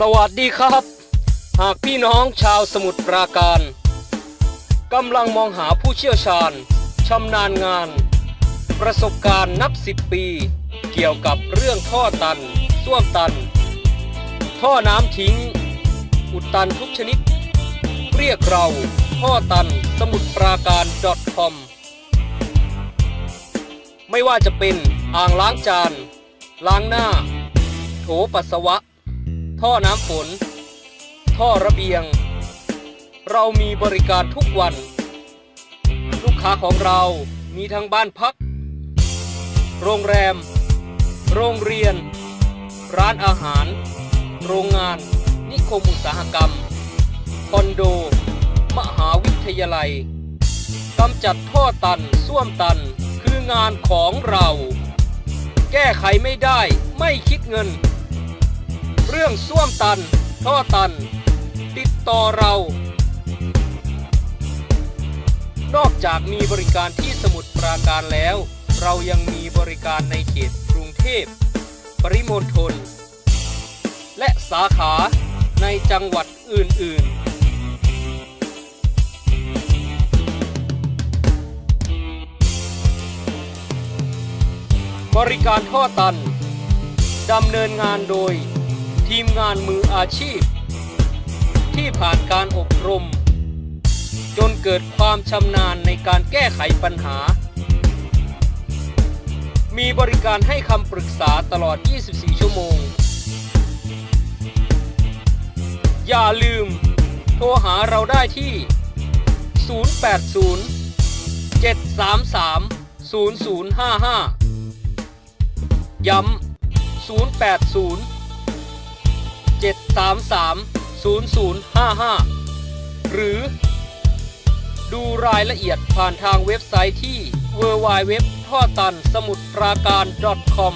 สวัสดีครับ หากพี่น้องชาวสมุทรปราการกำลังมองหาผู้เชี่ยวชาญชำนาญงาน ประสบการณ์นับสิบปี เกี่ยวกับเรื่องท่อตันส้วมตัน ท่อน้ำทิ้ง อุดตันทุกชนิด เรียกเราท่อตันสมุทรปราการ .com ไม่ว่าจะเป็นอ่างล้างจาน ล้างหน้า โถปัสสาวะ ท่อน้ำฝน ท่อระเบียง เรามีบริการทุกวัน ลูกค้าของเรามีทั้งบ้านพัก โรงแรม โรงเรียน ร้านอาหาร โรงงาน นิคมอุตสาหกรรม คอนโด มหาวิทยาลัยกำจัดท่อตันส้วมตันคืองานของเรา แก้ไขไม่ได้ไม่คิดเงิน ส้วมตัน ท่อตัน ติดต่อเรา นอกจากมีบริการที่สมุทรปราการแล้ว เรายังมีบริการในเขตกรุงเทพ ปริมณฑล และสาขาในจังหวัดอื่น ๆบริการท่อตัน ดำเนินงานโดย ทีมงานมืออาชีพ ที่ผ่านการอบรม จนเกิดความชำนาญในการแก้ไขปัญหา มีบริการให้คำปรึกษาตลอด 24 ชั่วโมง อย่าลืม โทรหาเราได้ที่ 080 733 0055 ย้ำ080 733 0055 หรือ ดูรายละเอียดผ่านทางเว็บไซต์ที่ www ท่อตันสมุทรปราการ .com